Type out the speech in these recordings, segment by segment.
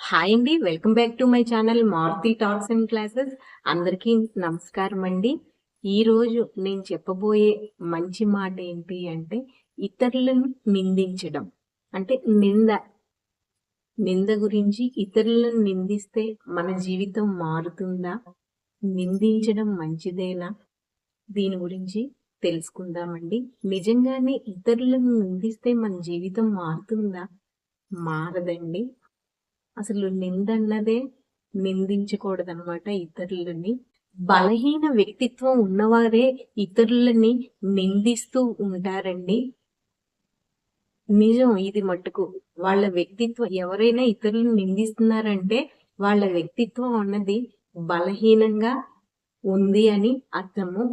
Hi అండి. Welcome back to my channel Maruti talks and classes. అందరికీ నమస్కారం అండి. ఈరోజు నేను చెప్పబోయే మంచి మాట ఏంటి అంటే ఇతరులను నిందించడం. అంటే నింద నింద గురించి ఇతరులను నిందిస్తే మన జీవితం మారుతుందా? నిందించడం మంచిదేనా? దీని గురించి తెలుసుకుందామండి. నిజంగానే ఇతరులను నిందిస్తే మన జీవితం మారుతుందా? మారదండి. అసలు నిందన్నదే నిందించకూడదనమాట ఇతరులని. బలహీన వ్యక్తిత్వం ఉన్నవారే ఇతరులని నిందిస్తూ ఉంటారండి. నిజం ఇది మట్టుకు వాళ్ళ వ్యక్తిత్వం ఎవరైనా ఇతరులను నిందిస్తున్నారంటే వాళ్ళ వ్యక్తిత్వం అన్నది బలహీనంగా ఉంది అని అర్థము.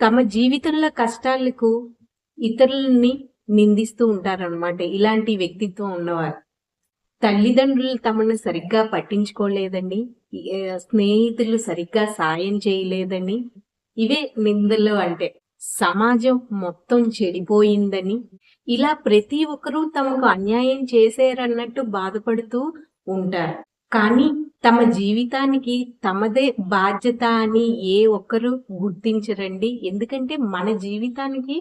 తమ జీవితంలో కష్టాలకు ఇతరులని నిందిస్తూ ఉంటారన్నమాట ఇలాంటి వ్యక్తిత్వం ఉన్నవారు. తల్లిదండ్రులు తమను సరిగ్గా పట్టించుకోలేదండి. స్నేహితులు సరిగ్గా సాయం చేయలేదని ఇవే నిందలు అంటే సమాజం మొత్తం చెడిపోయిందని. ఇలా ప్రతి ఒక్కరూ తమకు అన్యాయం చేశారన్నట్టు బాధపడుతూ ఉంటారు. కానీ తమ జీవితానికి తమదే బాధ్యత అని ఏ ఒక్కరు గుర్తించరండి. ఎందుకంటే మన జీవితానికి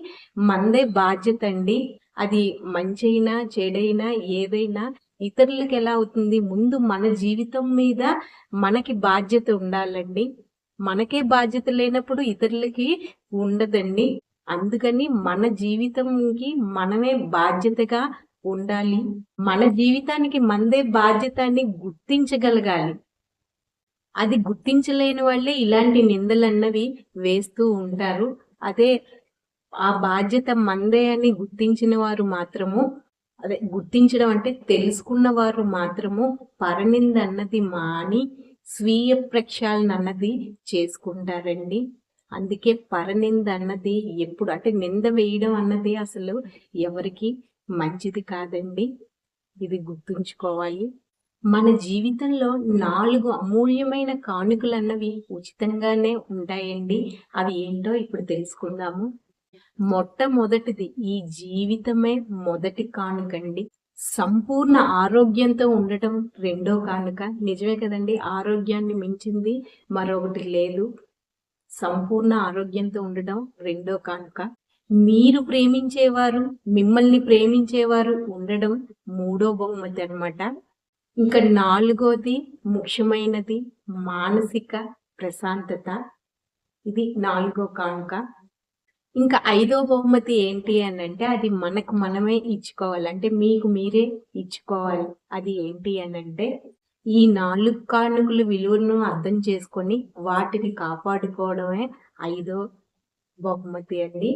మనదే బాధ్యత అండి అది మంచైనా చెడైనా ఏదైనా ఇతరులకు ఎలా అవుతుంది? ముందు మన జీవితం మీద మనకి బాధ్యత ఉండాలండి. మనకే బాధ్యత లేనప్పుడు ఇతరులకి ఉండదండి. అందుకని మన జీవితంకి మనమే బాధ్యతగా ఉండాలి. మన జీవితానికి మనదే బాధ్యత అని గుర్తించగలగాలి. అది గుర్తించలేని వాళ్ళే ఇలాంటి నిందలు అన్నవి వేస్తూ ఉంటారు. అదే ఆ బాధ్యత మందే అని గుర్తించిన వారు మాత్రము అదే గుర్తించడం అంటే తెలుసుకున్న వారు మాత్రము పరనింద అన్నది మాని స్వీయ ప్రక్షాళన అన్నది చేసుకుంటారండి. అందుకే పరనింద అన్నది ఎప్పుడు అంటే నింద వేయడం అన్నది అసలు ఎవరికి మంచిది కాదండి. ఇది గుర్తుంచుకోవాలి. మన జీవితంలో నాలుగు అమూల్యమైన కానుకలు అన్నవి ఉచితంగానే ఉంటాయండి. అవి ఏంటో ఇప్పుడు తెలుసుకుందాము. మొట్టమొదటిది ఈ జీవితమే మొదటి కానుకండి. సంపూర్ణ ఆరోగ్యంతో ఉండటం రెండో కానుక. నిజమే కదండి ఆరోగ్యాన్ని మించింది మరొకటి లేదు. సంపూర్ణ ఆరోగ్యంతో ఉండటం రెండో కానుక. మీరు ప్రేమించేవారు మిమ్మల్ని ప్రేమించేవారు ఉండడం మూడో బహుమతి అన్నమాట. ఇంకా నాలుగోది ముఖ్యమైనది మానసిక ప్రశాంతత. ఇది నాలుగో కానుక. ఇంకా ఐదో బహుమతి ఏంటి అని అంటే అది మనకు మనమే ఇచ్చుకోవాలి. అంటే మీకు మీరే ఇచ్చుకోవాలి. అది ఏంటి అని అంటే ఈ నాలుగు కానుకల విలువను అర్థం చేసుకొని వాటిని కాపాడుకోవడమే ఐదో బహుమతి అండి.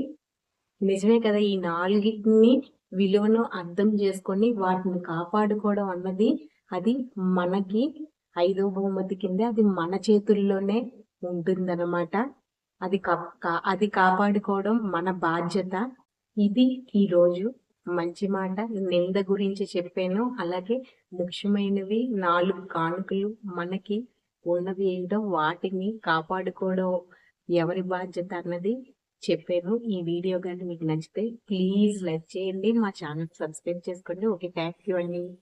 నిజమే కదా ఈ నాలుగిటిని విలువను అర్థం చేసుకొని వాటిని కాపాడుకోవడం అన్నది అది మనకి ఐదో బహుమతి కింద అది మన చేతుల్లోనే ఉంటుందన్నమాట. అది కా- అది కాపాడుకోవడం మన బాధ్యత. ఇది ఈరోజు మంచి మాట. నింద గురించి చెప్పాను. అలాగే ముఖ్యమైనవి నాలుగు కానుకలు మనకి ఉన్నవి ఏంటో వాటిని కాపాడుకోవడం ఎవరి బాధ్యత అన్నది చెప్పాను. ఈ వీడియో కానీ మీకు నచ్చితే ప్లీజ్ లైక్ చేయండి. మా ఛానల్ సబ్స్క్రైబ్ చేసుకోండి. ఓకే థ్యాంక్ యూ అండి.